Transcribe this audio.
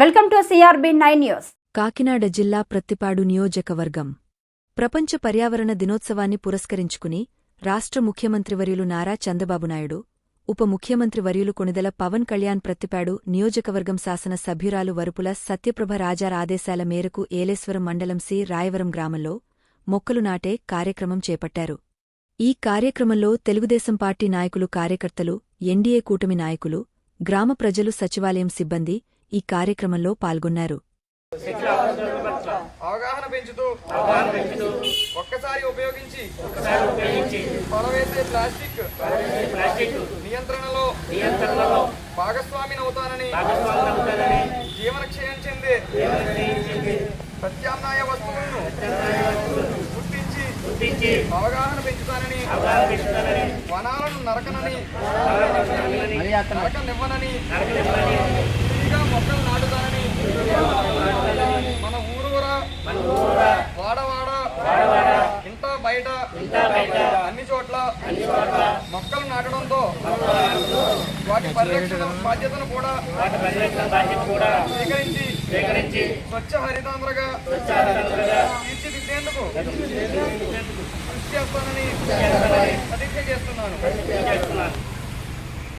Welcome to CRB nine news. Kakinada జిల్లా ప్రత్తిపాడు నియోజకవర్గం. ప్రపంచ పర్యావరణ దినోత్సవాన్ని పురస్కరించుకుని రాష్ట్ర ముఖ్యమంత్రివర్యులు నారా చంద్రబాబు నాయుడు ఉప ముఖ్యమంత్రి వర్యులు కొణిదెల పవన్ కళ్యాణ్ ప్రత్తిపాడు నియోజకవర్గం శాసన సభ్యురాలు వరుపుల సత్యప్రభ రాజార్ ఆదేశాల మేరకు ఏలేశ్వరం మండలం సి రాయవరం గ్రామంలో మొక్కలు నాటే కార్యక్రమం చేపట్టారు. ఈ కార్యక్రమంలో తెలుగుదేశం పార్టీ నాయకులు కార్యకర్తలు ఎన్డీఏ కూటమి నాయకులు గ్రామ ప్రజలు సచివాలయం సిబ్బంది ఈ కార్యక్రమంలో పాల్గొన్నారు. అవగాహన పెంచుతూ ఒక్కసారి ఉపయోగించి పడవేసే ప్లాస్టిక్ నియంత్రణలో భాగస్వామిని అవుతానని జీవన క్షయం చెందే ప్రత్యామ్నాయ వస్తువులను గుర్తించి అవగాహన పెంచుతానని వనాలను నరకనని నరకనివ్వనని మొక్కలు నాటుతానని మన ఊరూర వాడవాడ ఇంత బయట అన్ని చోట్ల మొక్కలు నాటడంతో వాటి పరిరక్షణ బాధ్యతను కూడా స్వీకరించి స్వచ్ఛ హరితాంధ్రగా తీర్చిదిద్దేందుకు కృషి చేస్తానని ప్రతిజ్ఞ చేస్తున్నాను.